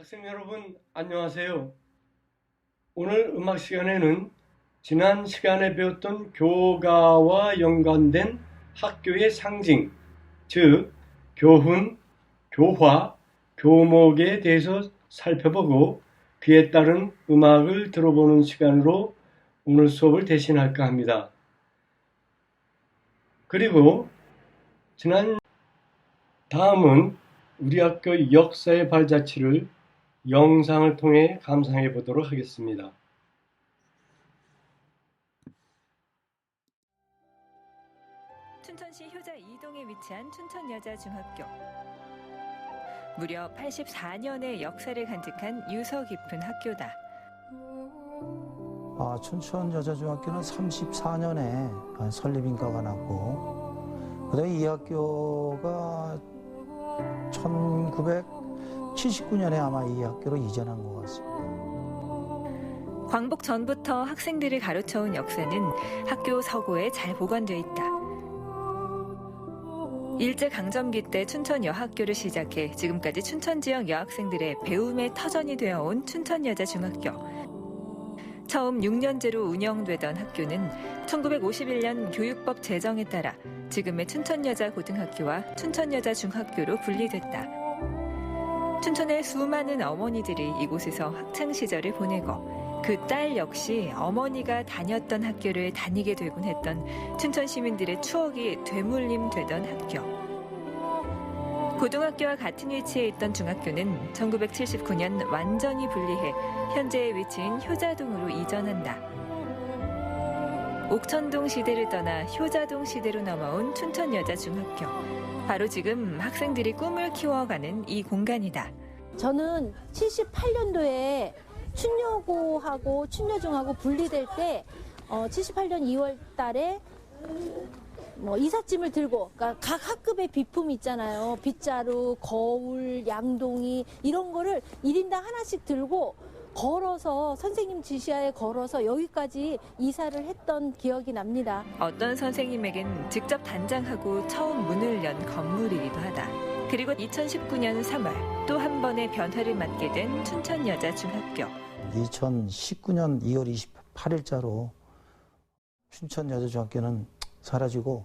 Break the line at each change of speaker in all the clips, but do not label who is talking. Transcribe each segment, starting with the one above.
학생 여러분 안녕하세요. 오늘 음악 시간에는 지난 시간에 배웠던 교가와 연관된 학교의 상징, 즉 교훈, 교화, 교목에 대해서 살펴보고 그에 따른 음악을 들어보는 시간으로 오늘 수업을 대신할까 합니다. 그리고 지난 다음은 우리 학교 역사의 발자취를 영상을 통해 감상해 보도록 하겠습니다.
춘천시 효자 2동에 위치한 춘천여자중학교. 무려 84년의 역사를 간직한 유서 깊은 학교다.
아, 춘천 여자중학교는 34년에 설립 인가가 났고, 그다음에 이 학교가 1979년에 아마 이 학교로 이전한 것 같습니다.
광복 전부터 학생들을 가르쳐온 역사는 학교 서고에 잘 보관되어 있다. 일제강점기 때 춘천 여학교를 시작해 지금까지 춘천 지역 여학생들의 배움의 터전이 되어온 춘천여자중학교. 처음 6년제로 운영되던 학교는 1951년 교육법 제정에 따라 지금의 춘천여자고등학교와 춘천여자중학교로 분리됐다. 춘천의 수많은 어머니들이 이곳에서 학창 시절을 보내고 그 딸 역시 어머니가 다녔던 학교를 다니게 되곤 했던 춘천 시민들의 추억이 되물림 되던 학교. 고등학교와 같은 위치에 있던 중학교는 1979년 완전히 분리해 현재의 위치인 효자동으로 이전한다. 옥천동 시대를 떠나 효자동 시대로 넘어온 춘천여자중학교. 바로 지금 학생들이 꿈을 키워가는 이 공간이다.
저는 78년도에 춘여고하고 춘여중하고 분리될 때 어, 78년 2월 달에 뭐 이삿짐을 들고 그러니까 각 학급의 비품 있잖아요. 빗자루, 거울, 양동이 이런 거를 1인당 하나씩 들고 걸어서 선생님 지시하에 걸어서 여기까지 이사를 했던 기억이 납니다.
어떤 선생님에겐 직접 단장하고 처음 문을 연 건물이기도 하다. 그리고 2019년 3월 또 한 번의 변화를 맞게 된 춘천여자중학교.
2019년 2월 28일자로 춘천 여자중학교는 사라지고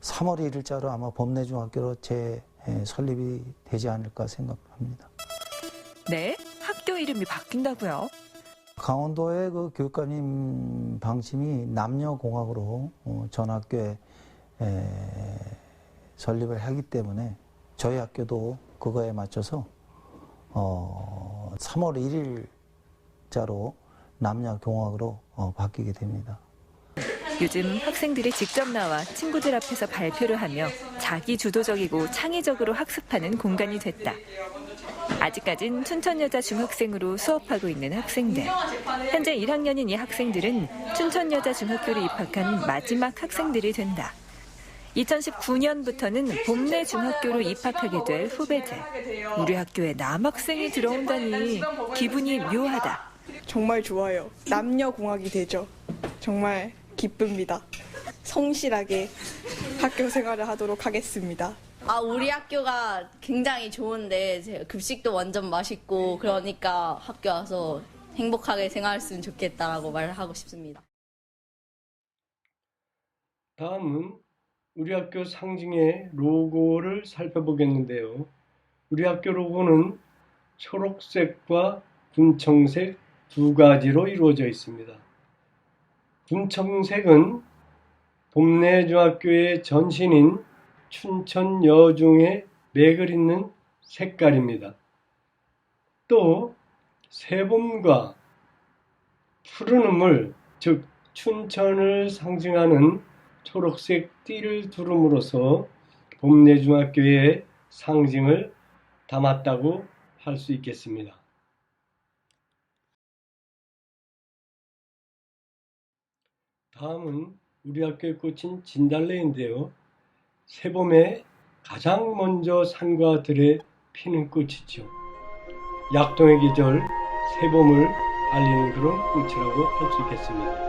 3월 1일자로 아마 범내중학교로 재 설립이 되지 않을까 생각합니다.
네? 학교 이름이 바뀐다고요?
강원도의 그 교육감님 방침이 남녀공학으로 어, 전 학교에 에, 설립을 하기 때문에 저희 학교도 그거에 맞춰서 어, 3월 1일자로 남녀 공학으로 어, 바뀌게 됩니다.
요즘 학생들이 직접 나와 친구들 앞에서 발표를 하며 자기 주도적이고 창의적으로 학습하는 공간이 됐다. 아직까진 춘천여자 중학생으로 수업하고 있는 학생들. 현재 1학년인 이 학생들은 춘천여자 중학교를 입학한 마지막 학생들이 된다. 2019년부터는 봄내 중학교로 입학하게 될 후배들. 우리 학교에 남학생이 들어온다니 기분이 묘하다.
정말 좋아요. 남녀 공학이 되죠. 정말 기쁩니다. 성실하게 학교 생활을 하도록 하겠습니다.
아, 우리 학교가 굉장히 좋은데 제 급식도 완전 맛있고 그러니까 학교 와서 행복하게 생활했으면 좋겠다라고 말을 하고 싶습니다.
다음은 우리 학교 상징의 로고를 살펴보겠는데요. 우리 학교 로고는 초록색과 분청색 두 가지로 이루어져 있습니다. 분청색은 봄내중학교의 전신인 춘천 여중의 맥을 잇는 색깔입니다. 또 새봄과 푸른 우물, 즉 춘천을 상징하는 초록색 띠를 두름으로써 봄내중학교의 상징을 담았다고 할 수 있겠습니다. 다음은 우리 학교의 꽃인 진달래인데요. 새봄에 가장 먼저 산과 들에 피는 꽃이죠. 약동의 계절, 새봄을 알리는 그런 꽃이라고 할 수 있겠습니다.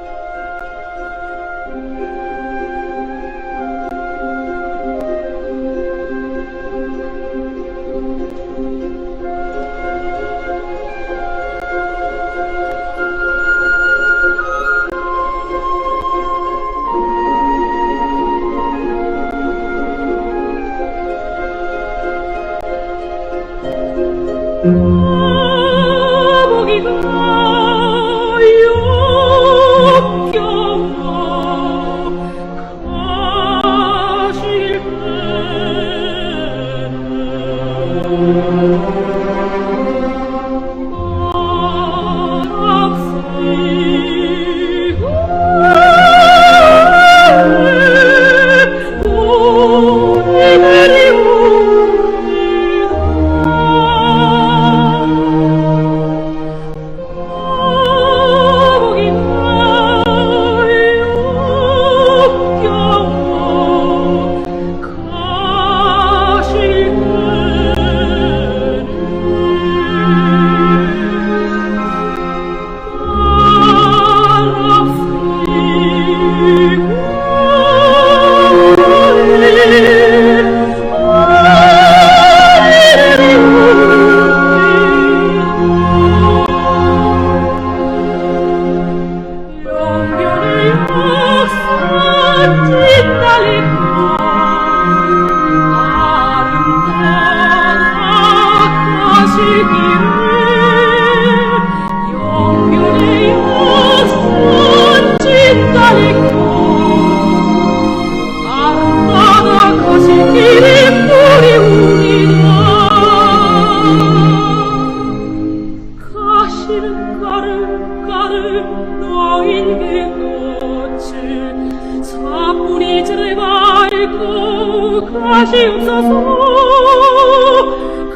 말고 가시옵소서.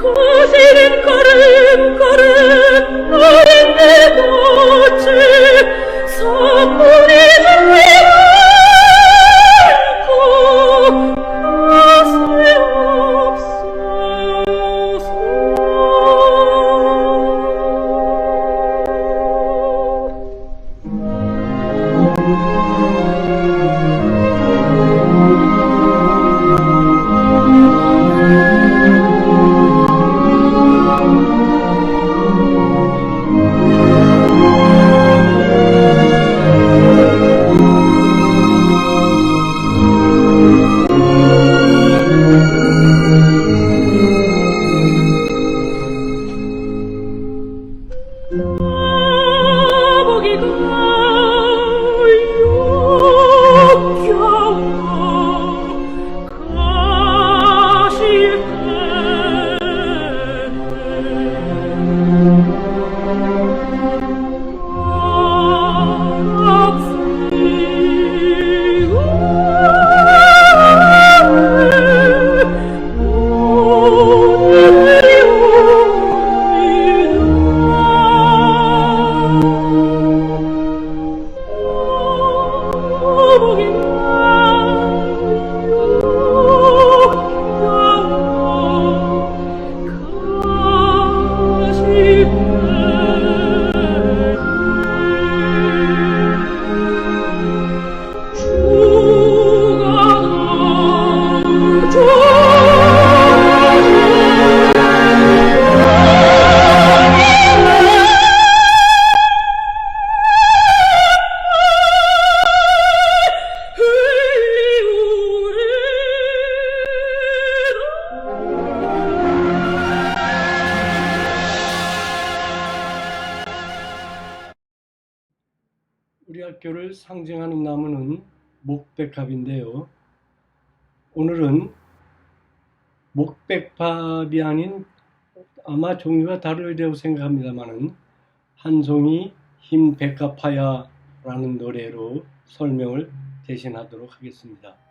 가시는 걸음 걸음 너에게 꽃을 사뿐이지를
우리 학교를 상징하는 나무는 목백합인데요. 오늘은 목백합이 아닌 아마 종류가 다르리라고 생각합니다만은 한송이 흰 백합하야라는 노래로 설명을 대신하도록 하겠습니다.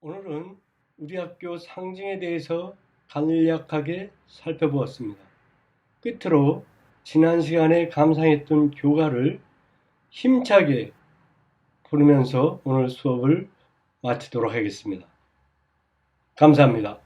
오늘은 우리 학교 상징에 대해서 간략하게 살펴보았습니다. 끝으로 지난 시간에 감상했던 교가를 힘차게 부르면서 오늘 수업을 마치도록 하겠습니다. 감사합니다.